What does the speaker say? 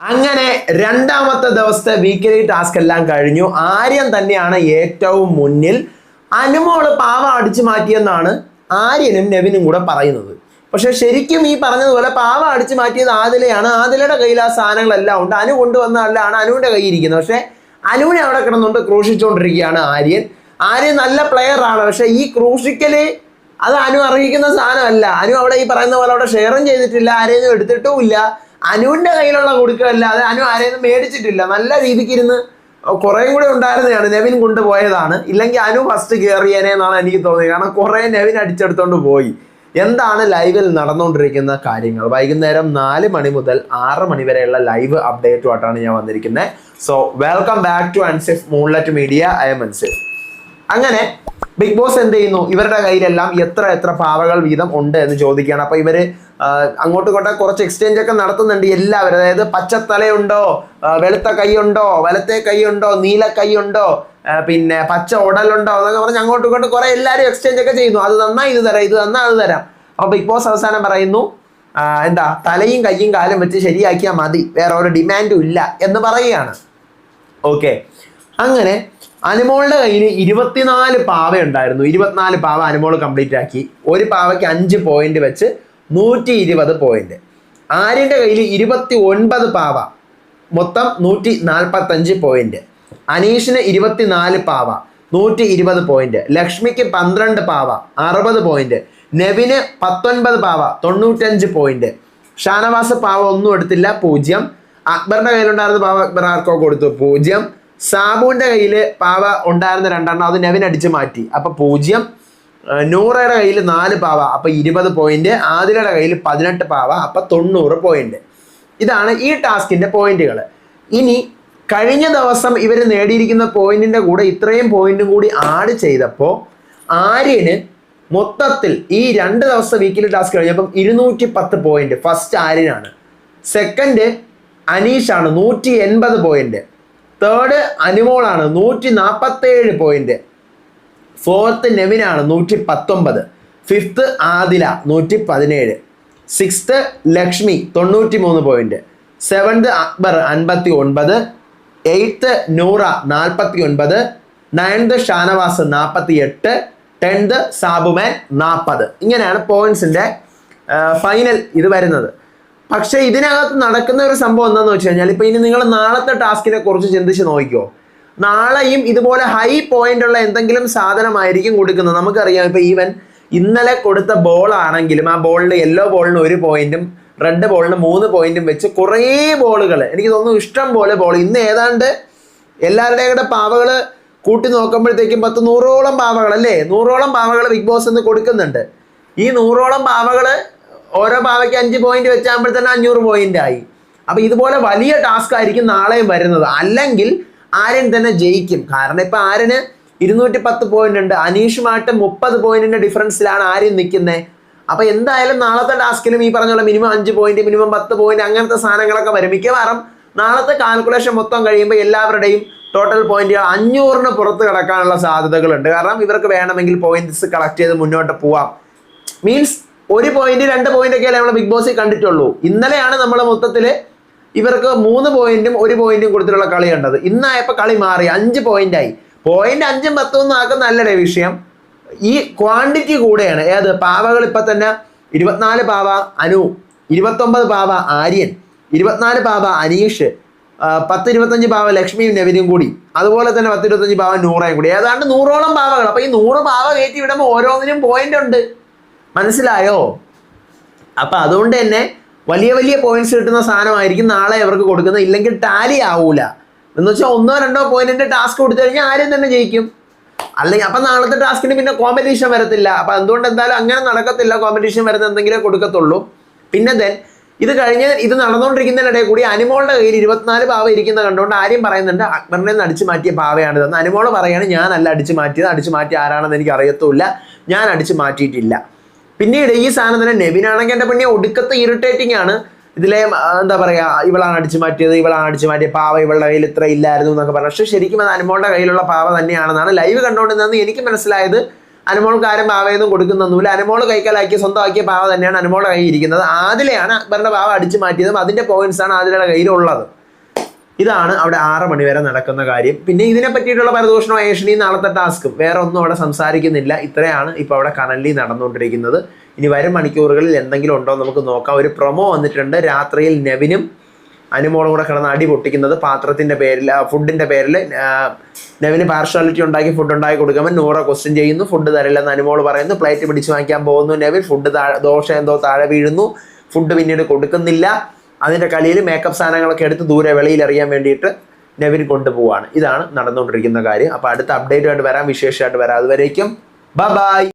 അങ്ങനെ രണ്ടാമത്തെ ദിവസത്തെ വീക്കിലി ടാസ്ക് എല്ലാം കഴിഞ്ഞു. ആര്യൻ തന്നെയാണ് ഏറ്റവും മുന്നിൽ. അനുമോൾ പാവ അടിച്ചു മാറ്റിയെന്നാണ് ആര്യനും നെവിനും കൂടെ പറയുന്നത്. പക്ഷെ ശരിക്കും ഈ പറഞ്ഞതുപോലെ പാവ അടിച്ചു മാറ്റിയത് ആദിലയാണ്. ആദിലയുടെ കയ്യിൽ ആ സാധനങ്ങളെല്ലാം ഉണ്ട്. അനു കൊണ്ടുവന്നതല്ലാണ് അനുവിന്റെ കയ്യിൽ ഇരിക്കുന്നത് പക്ഷെ അനുവിനെ അവിടെ കിടന്നുകൊണ്ട് ക്രൂശിച്ചുകൊണ്ടിരിക്കുകയാണ് ആര്യൻ. ആര്യൻ നല്ല പ്ലെയർ ആണ്. പക്ഷെ ഈ ക്രൂശിക്കൽ അത് അനു അറിയിക്കുന്ന സാധനമല്ല. അനു അവിടെ ഈ പറയുന്ന പോലെ അവിടെ ഷെയറും ചെയ്തിട്ടില്ല. ആരെയും എടുത്തിട്ടുമില്ല അനുവിന്റെ കയ്യിലുള്ള കൊടുക്കുകയല്ലാതെ അനു ആരെയും മേടിച്ചിട്ടില്ല. നല്ല രീതിക്ക് ഇരുന്ന് കുറേയും കൂടെ ഉണ്ടായിരുന്നതാണ് നെവിൻ കൊണ്ടുപോയതാണ്. ഇല്ലെങ്കിൽ അനു ഫസ്റ്റ് കയറിയേനെ എന്നാണ് എനിക്ക് തോന്നിയത്. കാരണം കുറേ നെവിൻ അടിച്ചെടുത്തോണ്ട് പോയി. എന്താണ് ലൈവിൽ നടന്നുകൊണ്ടിരിക്കുന്ന കാര്യങ്ങൾ? വൈകുന്നേരം നാല് മണി മുതൽ ആറ് മണി വരെയുള്ള ലൈവ് അപ്ഡേറ്റുമായിട്ടാണ് ഞാൻ വന്നിരിക്കുന്നത്. So welcome back to Ansif Moonlight Media I am Ansif അങ്ങനെ ബിഗ് ബോസ് എന്ത് ചെയ്യുന്നു ഇവരുടെ കയ്യിലെല്ലാം എത്ര എത്ര പാവകൾ വീതം ഉണ്ട് എന്ന് ചോദിക്കുകയാണ്. അപ്പൊ ഇവർ അങ്ങോട്ട് ഇങ്ങോട്ടും കുറച്ച് എക്സ്ചേഞ്ച് ഒക്കെ നടത്തുന്നുണ്ട് എല്ലാവരും. അതായത് പച്ചത്തലയുണ്ടോ? വെളുത്ത കൈയുണ്ടോ? വലത്തെ കൈയുണ്ടോ? നീല കൈയുണ്ടോ? പിന്നെ പച്ച ഉടലുണ്ടോ? എന്നൊക്കെ പറഞ്ഞ് അങ്ങോട്ടും ഇങ്ങോട്ടും കുറെ എല്ലാവരും എക്സ്ചേഞ്ച് ഒക്കെ ചെയ്യുന്നു. അത് തന്നാ ഇത് തരാം ഇത് തന്നാ അത് തരാം. അപ്പൊ ബിഗ് ബോസ് അവസാനം പറയുന്നു എന്താ തലയും കൈയും കാലും വെച്ച് ശരിയാക്കിയാൽ മതി. വേറെ ഒരു ഡിമാൻഡും ഇല്ല എന്ന് പറയുകയാണ്. ഓക്കെ അങ്ങനെ അനുമോളുടെ കയ്യിൽ ഇരുപത്തിനാല് പാവ ഉണ്ടായിരുന്നു ഇരുപത്തിനാല് പാവ അനുമോൾ കംപ്ലീറ്റ് ആക്കി. ഒരു പാവയ്ക്ക് അഞ്ച് പോയിന്റ് വെച്ച് നൂറ്റി ഇരുപത് പോയിന്റ് ആര്യന്റെ കയ്യിൽ ഇരുപത്തി ഒൻപത് പാവ. മൊത്തം നൂറ്റി നാൽപ്പത്തഞ്ച് പോയിന്റ് അനീഷിന് ഇരുപത്തിനാല് പാവ. നൂറ്റി ഇരുപത് പോയിന്റ് ലക്ഷ്മിക്ക് പന്ത്രണ്ട് പാവ. അറുപത് പോയിന്റ് നെവിന് പത്തൊൻപത് പാവ. തൊണ്ണൂറ്റഞ്ച് പോയിന്റ് ഷാനവാസ് പാവ ഒന്നും എടുത്തില്ല. പൂജ്യം. അക്ബറിന്റെ കയ്യിലുണ്ടായിരുന്ന പാവ അക്ബർ ആർക്കോ കൊടുത്തു? പൂജ്യം. സാബുവിന്റെ കയ്യിൽ പാവ ഉണ്ടായിരുന്ന രണ്ടെണ്ണം അത് നെവിൻ അടിച്ച് മാറ്റി. അപ്പോൾ പൂജ്യം നൂറയുടെ കയ്യിൽ നാല് പാവ അപ്പോൾ ഇരുപത് പോയിന്റ് ആദിലയുടെ കയ്യിൽ പതിനെട്ട് പാവ അപ്പോൾ തൊണ്ണൂറ് പോയിന്റ് ഇതാണ് ഈ ടാസ്കിന്റെ പോയിന്റുകൾ ഇനി കഴിഞ്ഞ ദിവസം ഇവർ നേടിയിരിക്കുന്ന പോയിന്റിന്റെ കൂടെ ഇത്രയും പോയിന്റും കൂടി ആഡ് ചെയ്തപ്പോൾ ആര്യന് മൊത്തത്തിൽ ഈ രണ്ട് ദിവസം വീക്കിലി ടാസ്ക് കഴിഞ്ഞപ്പം ഇരുന്നൂറ്റി പത്ത് പോയിന്റ് ഫസ്റ്റ് ആര്യനാണ്. സെക്കൻഡ് അനീഷാണ് നൂറ്റി എൺപത് പോയിന്റ് തേർഡ് അനുമോളാണ് നൂറ്റി നാൽപ്പത്തേഴ് പോയിന്റ് ഫോർത്ത് നെവിനാണ് നൂറ്റി പത്തൊമ്പത് ഫിഫ്ത്ത് ആദില നൂറ്റി പതിനേഴ് സിക്സ്ത് ലക്ഷ്മി തൊണ്ണൂറ്റി മൂന്ന് പോയിന്റ് സെവൻത് അക്ബർ അൻപത്തി ഒൻപത് എയ്ത്ത് നൂറ നാൽപ്പത്തി ഒൻപത് നയൻത് ഷാനവാസ് നാൽപ്പത്തി എട്ട് ടെൻത് സാബുമാൻ നാൽപ്പത് ഇങ്ങനെയാണ് പോയിന്റ്സിന്റെ ഫൈനൽ ഇത് വരുന്നത്. പക്ഷേ ഇതിനകത്ത് നടക്കുന്ന ഒരു സംഭവം എന്താണെന്ന് വെച്ച് കഴിഞ്ഞാൽ ഇപ്പൊ ഇനി നിങ്ങൾ നാളത്തെ ടാസ്കിനെ കുറിച്ച് ചിന്തിച്ച് നോക്കിക്കോ. നാളെയും ഇതുപോലെ ഹൈ പോയിന്റ് ഉള്ള എന്തെങ്കിലും സാധനമായിരിക്കും കൊടുക്കുന്നത്. നമുക്കറിയാം ഇപ്പൊ ഈവൻ ഇന്നലെ കൊടുത്ത ബോൾ ആണെങ്കിലും ആ ബോളിന് യെല്ലോ ബോളിന് ഒരു പോയിന്റും റെഡ് ബോളിന് മൂന്ന് പോയിന്റും വെച്ച് കുറേ ബോളുകൾ എനിക്ക് തോന്നുന്നു ഇഷ്ടം പോലെ ബോൾ ഇന്ന് ഏതാണ്ട് എല്ലാവരുടെയും കൂടെ പാവകൾ കൂട്ടി നോക്കുമ്പോഴത്തേക്കും പത്ത് നൂറോളം പാവകൾ അല്ലേ? നൂറോളം പാവകൾ ബിഗ് ബോസ് എന്ന് കൊടുക്കുന്നുണ്ട്. ഈ നൂറോളം പാവകൾ ഓരോ പാവയ്ക്ക് അഞ്ച് പോയിന്റ് വെച്ചാകുമ്പോൾ തന്നെ അഞ്ഞൂറ് പോയിന്റ് ആയി. അപ്പൊ ഇതുപോലെ വലിയ ടാസ്ക് ആയിരിക്കും നാളെയും വരുന്നത്. അല്ലെങ്കിൽ ആരൻ തന്നെ ജയിക്കും. കാരണം ഇപ്പൊ ആരന് ഇരുന്നൂറ്റി പത്ത് പോയിന്റ് ഉണ്ട്. അനീഷുമായിട്ട് മുപ്പത് പോയിന്റിന്റെ ഡിഫറൻസിലാണ് ആര്യൻ നിൽക്കുന്നത് അപ്പൊ എന്തായാലും നാളത്തെ ടാസ്കിലും ഈ പറഞ്ഞ മിനിമം അഞ്ച് പോയിന്റ് മിനിമം പത്ത് പോയിന്റ് അങ്ങനത്തെ സാധനങ്ങളൊക്കെ വരും. മിക്കവാറും നാളത്തെ കാൽക്കുലേഷൻ മൊത്തം കഴിയുമ്പോൾ എല്ലാവരുടെയും ടോട്ടൽ പോയിന്റുകൾ അഞ്ഞൂറിന് പുറത്ത് കിടക്കാനുള്ള സാധ്യതകളുണ്ട്. കാരണം ഇവർക്ക് വേണമെങ്കിൽ പോയിന്റ്സ് കളക്ട് ചെയ്ത് മുന്നോട്ട് പോവാം. മീൻസ് ഒരു പോയിന്റ് രണ്ട് പോയിന്റ് ഒക്കെ നമ്മൾ ബിഗ് ബോസിൽ കണ്ടിട്ടുള്ളൂ. ഇന്നലെയാണ് നമ്മൾ മൊത്തത്തിൽ ഇവർക്ക് മൂന്ന് പോയിന്റും ഒരു പോയിന്റും കൊടുത്തിട്ടുള്ള കളി കണ്ടത്. ഇന്നായപ്പോ കളി മാറി അഞ്ച് പോയിന്റ് ആയി. പോയിന്റ് അഞ്ചും പത്തും ഒന്നും നല്ലൊരു വിഷയം? ഈ ക്വാണ്ടിറ്റി കൂടെയാണ്. ഏത്? പാവകൾ ഇപ്പൊ തന്നെ ഇരുപത്തിനാല് പാവ അനു ഇരുപത്തൊമ്പത് പാവ ആര്യൻ ഇരുപത്തിനാല് പാവ അനീഷ് പത്ത് ഇരുപത്തഞ്ച് പാവ ലക്ഷ്മിയും നെവിനും കൂടി. അതുപോലെ തന്നെ പത്ത് ഇരുപത്തഞ്ച് പാവ നൂറയും കൂടി. ഏതാണ്ട് നൂറോളം പാവകൾ. അപ്പൊ ഈ നൂറ് പാവ കയറ്റി വിടുമ്പോൾ ഓരോന്നിനും പോയിന്റ് ഉണ്ട്. മനസ്സിലായോ? അപ്പൊ അതുകൊണ്ട് തന്നെ വലിയ വലിയ പോയിന്റ്സ് കിട്ടുന്ന സാധനമായിരിക്കും നാളെ അവർക്ക് കൊടുക്കുന്നത്. ഇല്ലെങ്കിൽ ടാലി ആവൂല. എന്ന് വെച്ചാൽ ഒന്നോ രണ്ടോ പോയിന്റിന്റെ ടാസ്ക് കൊടുത്തു കഴിഞ്ഞാൽ ആരും തന്നെ ജയിക്കും. അല്ലെങ്കിൽ അപ്പൊ നാളത്തെ ടാസ്കിന് പിന്നെ കോമ്പറ്റീഷൻ വരത്തില്ല. അപ്പൊ അതുകൊണ്ട് എന്തായാലും അങ്ങനെ നടക്കത്തില്ല. കോമ്പറ്റീഷൻ വരുന്ന എന്തെങ്കിലും കൊടുക്കത്തുള്ളൂ. പിന്നെ ദെൻ ഇത് കഴിഞ്ഞ് ഇത് നടന്നുകൊണ്ടിരിക്കുന്നതിനിടയിൽ കൂടി അനുമോളുടെ കയ്യിൽ ഇരുപത്തിനാല് പാവ ഇരിക്കുന്ന കണ്ടുകൊണ്ട് ആരും പറയുന്നുണ്ട് അക്ബറിനെ അടിച്ചു മാറ്റിയ പാവയാണിതെന്ന് അനുമോൾ പറയാണ് ഞാനല്ല അടിച്ചു മാറ്റിയത്. അടിച്ചു മാറ്റി ആരാണെന്ന് എനിക്ക് അറിയത്തുമില്ല ഞാൻ അടിച്ചു മാറ്റിയിട്ടില്ല. പിന്നീട് ഈ സാധനം തന്നെ നെബിനാണെങ്കിൽ എന്റെ പെണ്ണിയെ ഒടുക്കത്തെ ഇറിറ്റേറ്റിംഗ് ആണ്. ഇതിലെ എന്താ പറയുക ഇവളാണ് അടിച്ചു മാറ്റിയത് ഇവളാണ് അടിച്ചു മാറ്റിയത് പാവ ഇവളുടെ കയ്യിൽ ഇത്ര ഇല്ലായിരുന്നു എന്നൊക്കെ പറഞ്ഞു. പക്ഷെ ശരിക്കും അത് അനുമോളുടെ കയ്യിലുള്ള പാവ തന്നെയാണെന്നാണ് ലൈവ് കണ്ടുകൊണ്ടിരുന്നതെന്ന് എനിക്ക് മനസ്സിലായത്. അനുമോൾക്ക് ആരും പാവയൊന്നും കൊടുക്കുന്നൊന്നുമില്ല. അനുമോൾ കൈക്കലാക്കിയ സ്വന്തമാക്കിയ പാവ തന്നെയാണ് അനുമോളുടെ കയ്യിൽ ഇരിക്കുന്നത്. ആദിലെയാണ് അക്ബറിന്റെ പാവ അടിച്ചു മാറ്റിയതും അതിന്റെ പോയിന്റ്സ് ആണ് ആദിലയുടെ കയ്യിലുള്ളത്. ഇതാണ് അവിടെ ആറ് മണി വരെ നടക്കുന്ന കാര്യം. പിന്നെ ഇതിനെ പറ്റിയിട്ടുള്ള പരദൂഷണം ഏഷണി നാളത്തെ ടാസ്കും വേറെ ഒന്നും അവിടെ സംസാരിക്കുന്നില്ല. ഇത്രയാണ് ഇപ്പോൾ അവിടെ കനലി നടന്നുകൊണ്ടിരിക്കുന്നത്. ഇനി വരും മണിക്കൂറുകളിൽ എന്തെങ്കിലും ഉണ്ടോ നമുക്ക് നോക്കാം. ഒരു പ്രൊമോ വന്നിട്ടുണ്ട്. രാത്രിയിൽ നെവിനും അനുമോളും കൂടെ കിടന്ന് അടി പൊട്ടിക്കുന്നത് പാത്രത്തിന്റെ പേരിൽ ഫുഡിന്റെ പേരിൽ നെവിന് പാർഷ്വാലിറ്റി ഉണ്ടാക്കി ഫുഡ് ഉണ്ടാക്കി കൊടുക്കുമ്പോൾ നൂറ ക്വസ്റ്റ്യൻ ചെയ്യുന്നു. ഫുഡ് തരില്ലെന്ന് അനുമോൾ പറയുന്നു. പ്ലേറ്റ് പിടിച്ച് വാങ്ങിക്കാൻ പോകുന്നു. നെവിൻ ഫുഡ് താഴെ എന്തോ താഴെ വീഴുന്നു. ഫുഡ് പിന്നീട് കൊടുക്കുന്നില്ല. അതിന്റെ കളിയിൽ മേക്കപ്പ് സാധനങ്ങളൊക്കെ എടുത്ത് ദൂരെ വെളിയിൽ അറിയാൻ വേണ്ടിയിട്ട് നെവിൻ കൊണ്ടുപോവാണ്. ഇതാണ് നടന്നുകൊണ്ടിരിക്കുന്ന കാര്യം. അപ്പോൾ അടുത്ത അപ്ഡേറ്റുമായിട്ട് വരാം. വിശേഷമായിട്ട് വരാം. അതുവരേക്കും. ബൈ